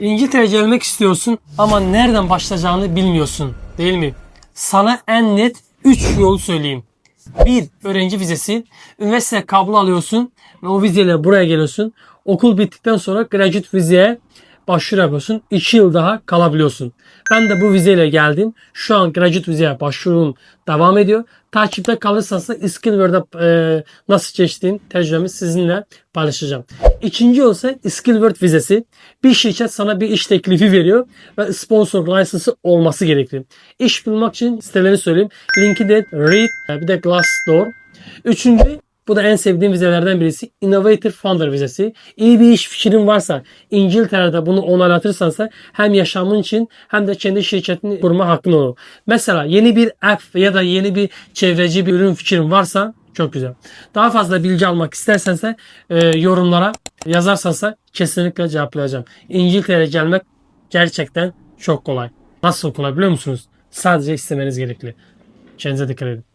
İngiltere'ye gelmek istiyorsun ama nereden başlayacağını bilmiyorsun değil mi? Sana en net 3 yolu söyleyeyim. Bir, öğrenci vizesi. Üniversite kabul alıyorsun ve o vizeyle buraya geliyorsun. Okul bittikten sonra graduate vizeye başvuru yapıyorsun. 2 yıl daha kalabiliyorsun. Ben de bu vizeyle geldim. Şu an graduate vizeye başvurum devam ediyor. Takipte kalırsanız da Skillwork'da e, nasıl geçtiğin tecrübemi sizinle paylaşacağım. İkinci yol ise Skillwork vizesi. Bir şirket sana bir iş teklifi veriyor ve sponsor lisansı olması gerekli. İş bulmak için sitelerini söyleyeyim. LinkedIn, Reed, e, bir de Glassdoor. Üçüncü bu da en sevdiğim vizelerden birisi. Innovator Founder vizesi. İyi bir iş fikrin varsa İngiltere'de bunu onaylatırsansa hem yaşamın için hem de kendi şirketini kurma hakkın olur. Mesela yeni bir app ya da yeni bir çevreci bir ürün fikrin varsa çok güzel. Daha fazla bilgi almak istersense e, yorumlara yazarsansa kesinlikle cevaplayacağım. İngiltere'ye gelmek gerçekten çok kolay. Nasıl kolay biliyor musunuz? Sadece istemeniz gerekli. Kendinize dikkat edin.